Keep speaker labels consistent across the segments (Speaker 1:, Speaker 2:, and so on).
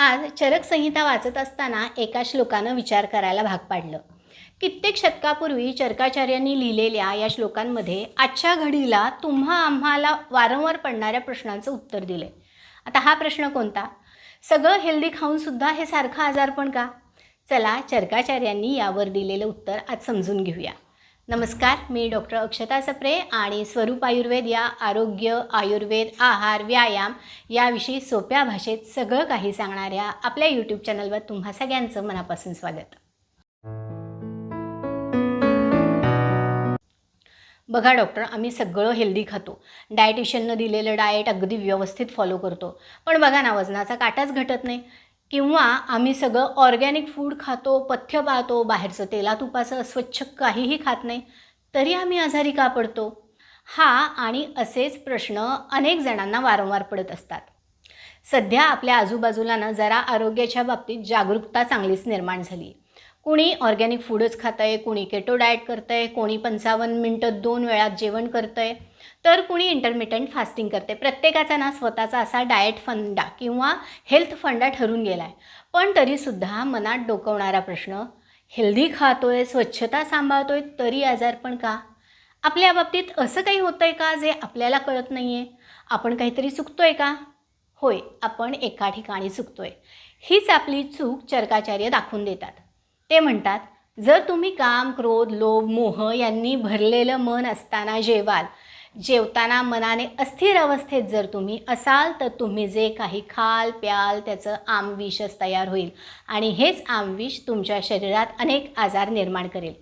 Speaker 1: आज चरक संहिता वाचत असताना एका श्लोकानं विचार करायला भाग पाडलं. कित्येक शतकापूर्वी चरकाचार्यांनी लिहिलेल्या या श्लोकांमध्ये आजच्या घडीला तुम्हा आम्हाला वारंवार पडणाऱ्या प्रश्नांचं उत्तर दिलं आता हा प्रश्न कोणता? सगळं हेल्दी खाऊनसुद्धा हे सारखं आजारपण का? चला चरकाचार्यांनी यावर दिलेलं उत्तर आज समजून घेऊया. नमस्कार मी डॉक्टर अक्षता सप्रे आणि स्वरूप आयुर्वेद या आरोग्य आयुर्वेद आहार व्यायाम याविषयी सोप्या भाषेत सगळं काही सांगणाऱ्या आपल्या यूट्यूब चॅनलवर तुम्हा सगळ्यांचं मनापासून स्वागत. बघा डॉक्टर आम्ही सगळं हेल्दी खातो. डायटिशियननं दिलेलं डाएट अगदी व्यवस्थित फॉलो करतो. पण बघा ना वजनाचा काटाच घटत नाही. किंवा आम्ही सगळं ऑर्गॅनिक फूड खातो पथ्य पाळतो बाहेरचं तेला तुपाचं अस्वच्छ काहीही खात नाही तरी आम्ही आजारी का पडतो? हा आणि असेच प्रश्न अनेक जणांना वारंवार पडत असतात. सध्या आपल्या आजूबाजूला ना जरा आरोग्याच्या बाबतीत जागरूकता चांगलीच निर्माण झाली. कुणी ऑर्गॅनिक फूडच खातं आहे कुणी केटो डाएट करतं आहे कोणी पंचावन्न मिनटं दोन वेळात जेवण करतं आहे तर कुणी इंटरमिटंट फास्टिंग करते प्रत्येकाचा ना स्वतःचा असा डाएट फंडा किंवा हेल्थ फंडा ठरून गेला आहे पण तरीसुद्धा मनात डोकवणारा प्रश्न हेल्दी खातोय स्वच्छता सांभाळतोय तरी आजारपण का? आपल्या बाबतीत असं काही होतं आहे का जे आपल्याला कळत नाही आहे आपण काहीतरी चुकतो आहे का? होय आपण एका ठिकाणी चुकतो आहे हीच आपली चूक चरकाचार्य दाखवून देतात. ते म्हणतात जर तुम्ही काम क्रोध लोभ मोह यांनी भरलेलं मन असताना जेवाल जेवताना मनाने अस्थिर अवस्थेत जर तुम्ही असाल तर तुम्ही जे काही खाल प्याल त्याचं आमविषच तयार होईल आणि हेच आमविष तुमच्या शरीरात अनेक आजार निर्माण करेल.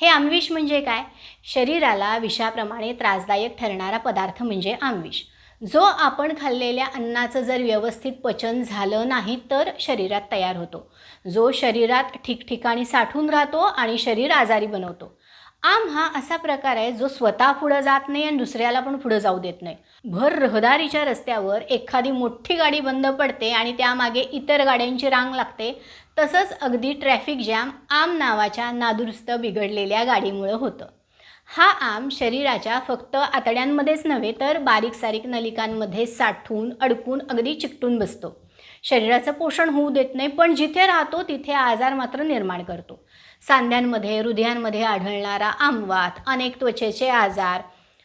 Speaker 1: हे आमविष म्हणजे काय? शरीराला विषाप्रमाणे त्रासदायक ठरणारा पदार्थ म्हणजे आमविष. जो आपण खाल्लेल्या अन्नाचं जर व्यवस्थित पचन झालं नाही तर शरीरात तयार होतो. जो शरीरात ठिकठिकाणी साठून राहतो आणि शरीर आजारी बनवतो. आम हा असा प्रकार आहे जो स्वतः पुढं जात नाही आणि दुसऱ्याला पण पुढं जाऊ देत नाही. भर रहदारीच्या रस्त्यावर एखादी मोठी गाडी बंद पडते आणि त्यामागे इतर गाड्यांची रांग लागते तसंच अगदी ट्रॅफिक जॅम आम नावाच्या नादुरुस्त बिघडलेल्या गाडीमुळं होतं. हा आम शरीराच्या फक्त आतड्यांमध्येच नव्हे तर बारीक सारीक नलिकांमध्ये साठून अडकून अगदी चिकटून बसतो. शरीराचं पोषण होऊ देत नाही पण जिथे राहतो तिथे आजार मात्र निर्माण करतो. सांध्यांमध्ये हृदयांमध्ये आढळणारा आमवात अनेक त्वचेचे आजार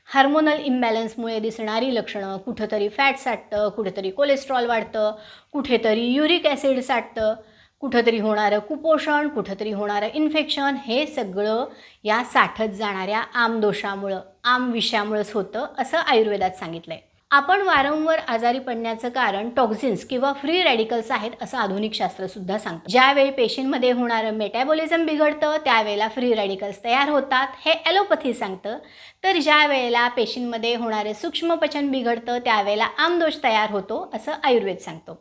Speaker 1: हार्मोनल इम्बॅलन्समुळे दिसणारी लक्षणं कुठंतरी फॅट साठतं कुठेतरी कोलेस्ट्रॉल वाढतं कुठेतरी युरिक ॲसिड साठतं कुठंतरी होणारं कुपोषण कुठंतरी होणारं इन्फेक्शन हे सगळं या साठत जाणाऱ्या आमदोषामुळं आम विषयामुळंच होतं असं आयुर्वेदात सांगितलं आहे आपण वारंवार आजारी पडण्याचं कारण टॉक्झिन्स किंवा फ्री रॅडिकल्स आहेत असं आधुनिक शास्त्रसुद्धा सांगतं. ज्यावेळी पेशींमध्ये होणारं मेटॅबॉलिझम बिघडतं त्यावेळेला फ्री रॅडिकल्स तयार होतात हे ॲलोपथी सांगतं. तर ज्या वेळेला पेशींमध्ये होणारे सूक्ष्मपचन बिघडतं त्यावेळेला आमदोष तयार होतो असं आयुर्वेद सांगतो.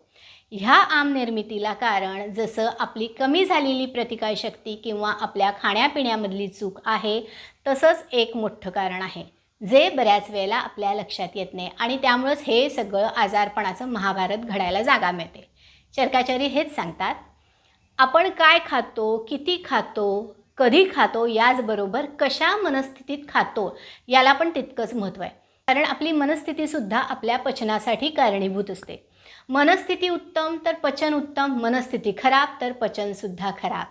Speaker 1: ह्या आम निर्मितीला कारण जसं आपली कमी झालेली प्रतिकारशक्ती किंवा आपल्या खाण्यापिण्यामधली चूक आहे तसंच एक मोठं कारण आहे जे बऱ्याच वेळेला आपल्या लक्षात येत नाही आणि त्यामुळंच हे सगळं आजारपणाचं महाभारत घडायला जागा मिळते. चरकाचार्य हेच सांगतात आपण काय खातो किती खातो कधी खातो याचबरोबर कशा मनस्थितीत खातो याला पण तितकंच महत्त्व आहे. कारण आपली मनस्थितीसुद्धा आपल्या पचनासाठी कारणीभूत असते. मनस्थिती उत्तम तर पचन उत्तम. मनस्थिती खराब तर पचनसुद्धा खराब.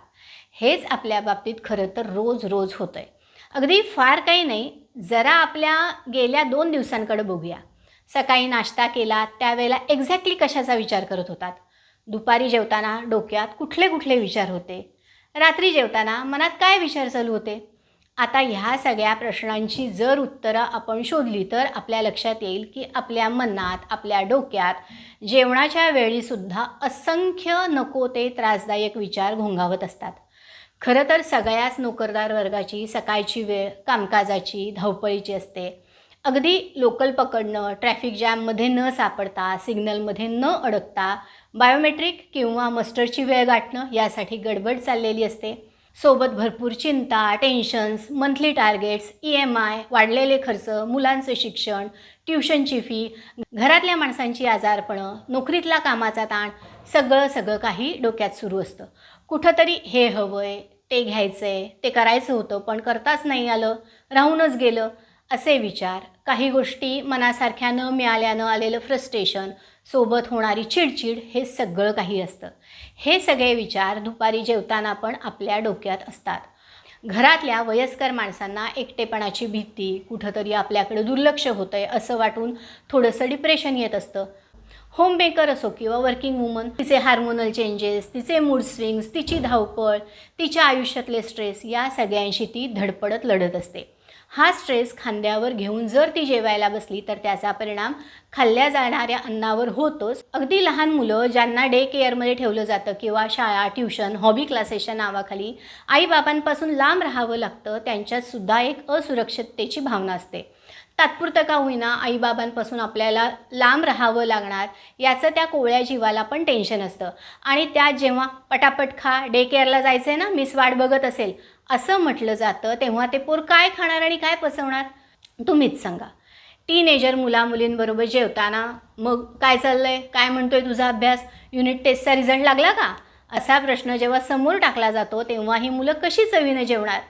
Speaker 1: हेच आपल्या बाबतीत खरं तर रोज रोज होतं आहे अगदी फार काही नाही. जरा आपल्या गेल्या दोन दिवसांकडे बघूया. सकाळी नाश्ता केला त्यावेळेला एक्झॅक्टली कशाचा विचार करत होतात? दुपारी जेवताना डोक्यात कुठले कुठले विचार होते? रात्री जेवताना मनात काय विचार चालू होते? आता ह्या सगळ्या प्रश्नांची जर उत्तरं आपण शोधली तर आपल्या लक्षात येईल की आपल्या मनात आपल्या डोक्यात जेवणाच्या वेळीसुद्धा असंख्य नको ते त्रासदायक विचार घोंगावत असतात. खरं तर सगळ्याच नोकरदार वर्गाची सकाळची वेळ कामकाजाची धावपळीची असते. अगदी लोकल पकडणं ट्रॅफिक जॅममध्ये न सापडता सिग्नलमध्ये न अडकता बायोमेट्रिक किंवा मस्टरची वेळ गाठणं यासाठी गडबड चाललेली असते. सोबत भरपूर चिंता tensions monthly targets E M I वाढलेले खर्च मुलांचं शिक्षण ट्युशनची फी घरातल्या माणसांची आजारपणं नोकरीतला कामाचा ताण सगळं सगळं काही डोक्यात सुरू असतं. कुठंतरी हे हवं आहे ते घ्यायचं आहे ते करायचं होतं पण करताच नाही आलं राहूनच गेलं असे विचार. काही गोष्टी मनासारख्या न मिळाल्यानं आलेलं फ्रस्ट्रेशन सोबत होणारी चिडचिड हे सगळं काही असतं. हे सगळे विचार दुपारी जेवताना पण आपल्या डोक्यात असतात. घरातल्या वयस्कर माणसांना एकटेपणाची भीती कुठंतरी आपल्याकडे दुर्लक्ष होतं आहे असं वाटून थोडंसं डिप्रेशन येत असतं. होम मेकर असो किंवा वर्किंग वुमन तिचे हार्मोनल चेंजेस तिचे मूड स्विंग्स तिची धावपळ तिच्या आयुष्यातले स्ट्रेस या सगळ्यांशी ती धडपडत लढत असते. हा स्ट्रेस खांद्यावर घेऊन जर ती जेवायला बसली तर त्याचा परिणाम खाल्ल्या जाणाऱ्या अन्नावर होतोच. अगदी लहान मुलं ज्यांना डे केअरमध्ये ठेवलं जातं किंवा शाळा ट्युशन हॉबी क्लासेसच्या नावाखाली आईबाबांपासून लांब राहावं लागतं त्यांच्यातसुद्धा एक असुरक्षिततेची भावना असते. तात्पुरतं का होईना आईबाबांपासून आपल्याला लांब राहावं लागणार याचं त्या कोवळ्या जीवाला पण टेन्शन असतं. आणि त्यात जेव्हा पटापट खा डे केअरला जायचं आहे ना मिस वाट बघत असेल असं म्हटलं जातं तेव्हा ते पोर काय खाणार आणि काय पसवणार तुम्हीच सांगा. टीनेजर मुलामुलींबरोबर जेवताना मग काय चाललं आहे काय म्हणतोय तुझा अभ्यास? युनिट टेस्टचा रिझल्ट लागला का? असा प्रश्न जेव्हा समोर टाकला जातो तेव्हा ही मुलं कशी चवीनं जेवणार?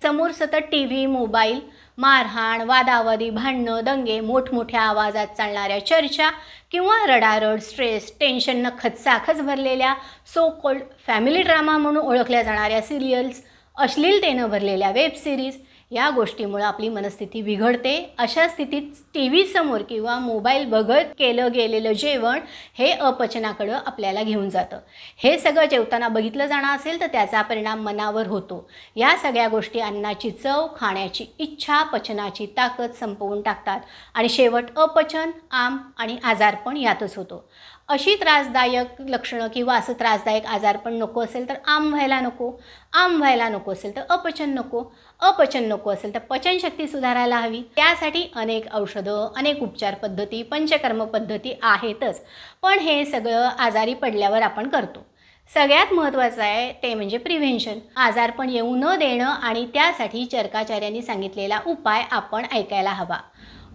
Speaker 1: समोर सतत टी व्ही मोबाईल मारहाण वादावादी भांडणं दंगे मोठमोठ्या आवाजात चालणाऱ्या चर्चा किंवा रडारड स्ट्रेस टेन्शननं खचाखच भरलेल्या सो कोल्ड फॅमिली ड्रामा म्हणून ओळखल्या जाणाऱ्या सिरियल्स अश्लीलतेनं भरलेल्या वेब सिरीज या गोष्टीमुळं आपली मनस्थिती बिघडते. अशा स्थितीत टी व्हीसमोर किंवा मोबाईल बघत केलं गेलेलं जेवण हे अपचनाकडं आपल्याला घेऊन जातं. हे सगळं जेवताना बघितलं जाणं असेल तर त्याचा परिणाम मनावर होतो. या सगळ्या गोष्टी अन्नाची चव खाण्याची इच्छा पचनाची ताकद संपवून टाकतात आणि शेवट अपचन आम आणि आजारपण यातच होतो. अशी त्रासदायक लक्षणं किंवा असं त्रासदायक आजारपण नको असेल तर आम व्हायला नको. आम व्हायला नको असेल तर अपचन नको. अपचन नको असेल तर पचनशक्ती सुधारायला हवी. त्यासाठी अनेक औषधं अनेक उपचार पद्धती पंचकर्म पद्धती आहेतच. पण हे सगळं आजारी पडल्यावर आपण करतो. सगळ्यात महत्त्वाचं आहे ते म्हणजे प्रिव्हेन्शन आजारपण येऊ न देणं आणि त्यासाठी चरकाचार्यांनी सांगितलेला उपाय आपण ऐकायला हवा.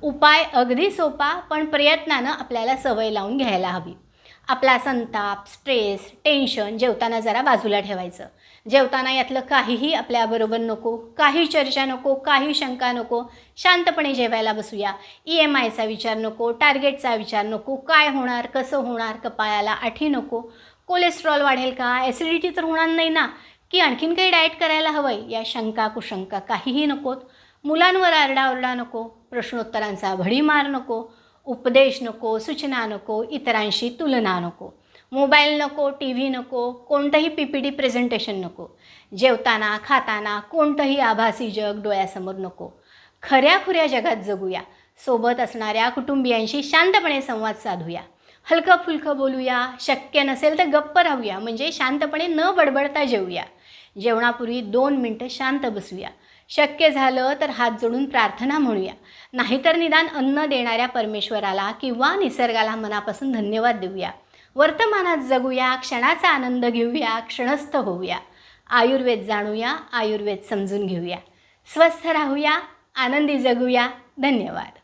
Speaker 1: उपाय अगदी सोपा पण प्रयत्नानं आपल्याला सवय लावून घ्यायला हवी. आपला संताप स्ट्रेस टेन्शन जेवताना जरा बाजूला ठेवायचं. जेवताना यातलं काहीही आपल्याबरोबर नको काही चर्चा नको काही शंका नको शांतपणे जेवायला बसूया. ई एम आयचा विचार नको टार्गेटचा विचार नको काय होणार कसं होणार कपाळाला आठी नको. कोलेस्ट्रॉल वाढेल का? ॲसिडिटी तर होणार नाही ना? की आणखीन काही डाएट करायला हवं आहे या शंका कुशंका काहीही नकोत. मुलांवर आरडाओरडा नको प्रश्नोत्तरांचा भडीमार नको उपदेश नको सूचना नको इतरांशी तुलना नको. मोबाईल नको टी व्ही नको कोणतंही पी पी डी प्रेझेंटेशन नको. जेवताना खाताना कोणतंही आभासी जग डोळ्यासमोर नको. खऱ्या खुऱ्या जगात जगूया. सोबत असणाऱ्या कुटुंबियांशी शांतपणे संवाद साधूया. हलकं फुलकं बोलूया. शक्य नसेल तर गप्प राहूया. म्हणजे शांतपणे न बडबडता जेवूया. जेवणापूर्वी दोन मिनटं शांत बसूया. शक्य झालं तर हात जोडून प्रार्थना म्हणूया. नाहीतर निदान अन्न देणाऱ्या परमेश्वराला किंवा निसर्गाला मनापासून धन्यवाद देऊया. वर्तमानात जगूया क्षणाचा आनंद घेऊया क्षणस्थ होऊया. आयुर्वेद जाणूया आयुर्वेद समजून घेऊया. स्वस्थ राहूया आनंदी जगूया. धन्यवाद.